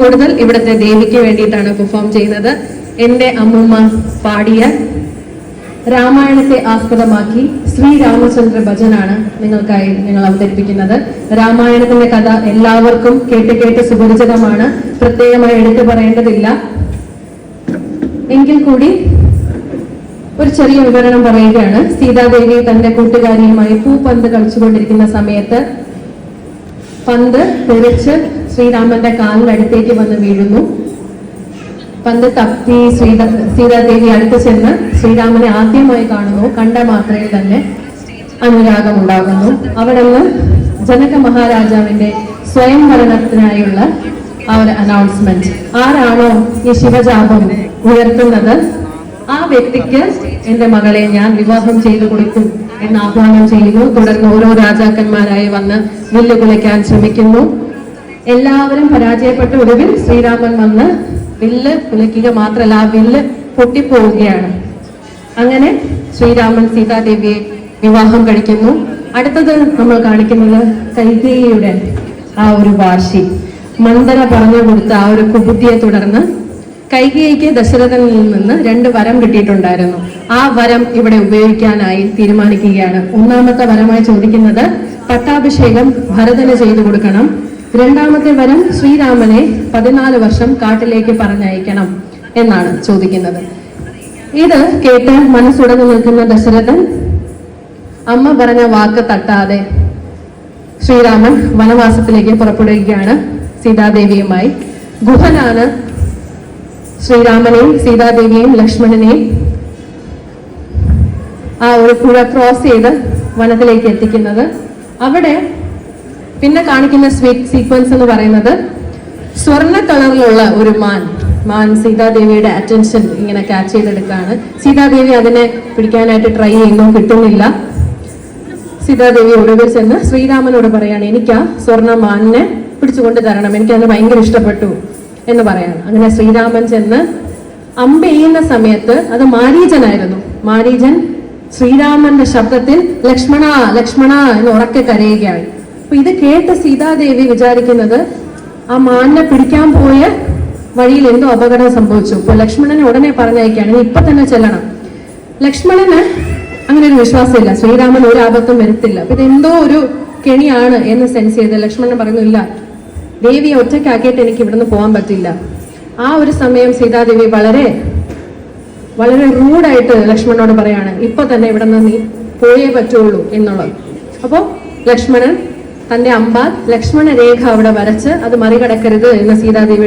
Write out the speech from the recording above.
കൂടുതൽ ഇവിടുത്തെ ദേവിക്ക് വേണ്ടിയിട്ടാണ് പെർഫോം ചെയ്യുന്നത്. എന്റെ അമ്മൂമ്മ പാടിയ രാമായണത്തെ ആസ്പദമാക്കി ശ്രീരാമചന്ദ്ര ഭജനാണ് നിങ്ങൾക്കായി ഞങ്ങൾ അവതരിപ്പിക്കുന്നത്. രാമായണത്തിന്റെ കഥ എല്ലാവർക്കും കേട്ട് കേട്ട് സുപരിചിതമാണ്. പ്രത്യേകമായി എടുത്തു പറയേണ്ടതില്ല. എങ്കിൽ കൂടി ഒരു ചെറിയ വിവരണം പറയുകയാണ്. സീതാദേവി തന്റെ കൂട്ടുകാരിയുമായി പൂപ്പന്ത് കളിച്ചുകൊണ്ടിരിക്കുന്ന സമയത്ത് പന്ത് തെറിച്ച് ശ്രീരാമന്റെ കാലിനടുത്തേക്ക് വന്ന് വീഴുന്നു. പന്ത് തപ്തി ശ്രീത സീതാദേവി അടുത്ത് ചെന്ന് ശ്രീരാമനെ ആദ്യമായി കാണുന്നു. കണ്ട മാത്രയിൽ തന്നെ അനുരാഗം ഉണ്ടാകുന്നു അവിടെ ജനക മഹാരാജാവിന്റെ സ്വയംഭരണത്തിനായുള്ള ആ ഒരു അനൗൺസ്മെന്റ് ആരാണോ ഈ ശിവജാപം ഉയർത്തുന്നത്? ആ വ്യക്തിക്ക് എന്റെ മകളെ ഞാൻ വിവാഹം ചെയ്തു കൊടുക്കും എന്ന് ആഹ്വാനം ചെയ്യുന്നു. തുടർന്ന് ഓരോ രാജാക്കന്മാരായി വന്ന് വില്ലുകുലയ്ക്കാൻ ശ്രമിക്കുന്നു. എല്ലാവരും പരാജയപ്പെട്ട ഒടുവിൽ ശ്രീരാമൻ വന്ന് വില്ല് കുലയ്ക്കുക മാത്രമല്ല ആ വില്ല് പൊട്ടിപ്പോവുകയാണ്. അങ്ങനെ ശ്രീരാമൻ സീതാദേവിയെ വിവാഹം കഴിക്കുന്നു. അടുത്തത് നമ്മൾ കാണിക്കുന്നത് കൈകേയിയുടെ ആ ഒരു വാശി. മന്ദന പറഞ്ഞു കൊടുത്ത ആ ഒരു കുബുദ്ധിയെ തുടർന്ന് കൈകേയിക്ക് ദശരഥനിൽ നിന്ന് രണ്ട് വരം കിട്ടിയിട്ടുണ്ടായിരുന്നു. ആ വരം ഇവിടെ ഉപയോഗിക്കാനായി തീരുമാനിക്കുകയാണ്. ഒന്നാമത്തെ വരമായി ചോദിക്കുന്നത് പട്ടാഭിഷേകം ഭരതന് ചെയ്തു കൊടുക്കണം. രണ്ടാമത്തെ വരം ശ്രീരാമനെ പതിനാല് വർഷം കാട്ടിലേക്ക് പറഞ്ഞയക്കണം എന്നാണ് ചോദിക്കുന്നത്. ഇത് കേട്ട് മനസ്സുടഞ്ഞു നിൽക്കുന്ന ദശരഥൻ അമ്മ പറഞ്ഞ വാക്ക് തട്ടാതെ ശ്രീരാമൻ വനവാസത്തിലേക്ക് പുറപ്പെടുകയാണ് സീതാദേവിയുമായി. ഗുഹനാണ് ശ്രീരാമനെയും സീതാദേവിയെയും ലക്ഷ്മണനെയും ആ ഒരു പുഴ ക്രോസ് ചെയ്ത് വനത്തിലേക്ക് എത്തിക്കുന്നത്. അവിടെ പിന്നെ കാണിക്കുന്ന സീക്വൻസ് എന്ന് പറയുന്നത് സ്വർണ കളറിലുള്ള ഒരു മാൻ. മാൻ സീതാദേവിയുടെ അറ്റൻഷൻ ഇങ്ങനെ ക്യാച്ച് ചെയ്തെടുക്കുകയാണ്. സീതാദേവി അതിനെ പിടിക്കാനായിട്ട് ട്രൈ ചെയ്യുന്നു കിട്ടുന്നില്ല. സീതാദേവി ഒടുവിൽ ചെന്ന് ശ്രീരാമനോട് പറയാണ് എനിക്ക് ആ സ്വർണ മാനിനെ പിടിച്ചുകൊണ്ട് തരണം. എനിക്ക് അത് ഭയങ്കര ഇഷ്ടപ്പെട്ടു. എന്ന് പറയാണ്. അങ്ങനെ ശ്രീരാമൻ ചെന്ന് അമ്പ എയ്യുന്ന സമയത്ത് അത് മാരീജനായിരുന്നു. മാരീജൻ ശ്രീരാമന്റെ ശബ്ദത്തിൽ ലക്ഷ്മണ ലക്ഷ്മണ എന്ന് ഉറക്കെ കരയുകയാണ് അപ്പൊ ഇത് കേട്ട സീതാദേവി വിചാരിക്കുന്നത് ആ മാനിനെ പിടിക്കാൻ പോയ വഴിയിൽ എന്തോ അപകടം സംഭവിച്ചു. അപ്പൊ ലക്ഷ്മണനെ ഉടനെ പറഞ്ഞയക്കുകയാണ്. "നീ ഇപ്പൊ തന്നെ ചെല്ലണം. ലക്ഷ്മണന് അങ്ങനെ ഒരു വിശ്വാസമില്ല. ശ്രീരാമൻ ഒരു ആപത്തും വരുത്തില്ല. അപ്പൊ ഇതെന്തോ ഒരു കെണിയാണ് എന്ന് സെൻസ് ചെയ്ത് ലക്ഷ്മണൻ പറയുന്നു ഇല്ല ദേവിയെ ഒറ്റയ്ക്കാക്കിയിട്ട് എനിക്ക് ഇവിടുന്ന് പോകാൻ പറ്റില്ല. ആ ഒരു സമയം സീതാദേവി വളരെ വളരെ റൂഡായിട്ട് ലക്ഷ്മണനോട് പറയാണ് ഇപ്പൊ തന്നെ ഇവിടെ നിന്ന് നീ പോയേ പറ്റുള്ളൂ എന്നുള്ളത്. അപ്പോ ലക്ഷ്മണൻ തന്റെ അമ്പാൽ ലക്ഷ്മണ രേഖ അവിടെ വരച്ച് അത് മറികടക്കരുത് എന്ന് സീതാദേവി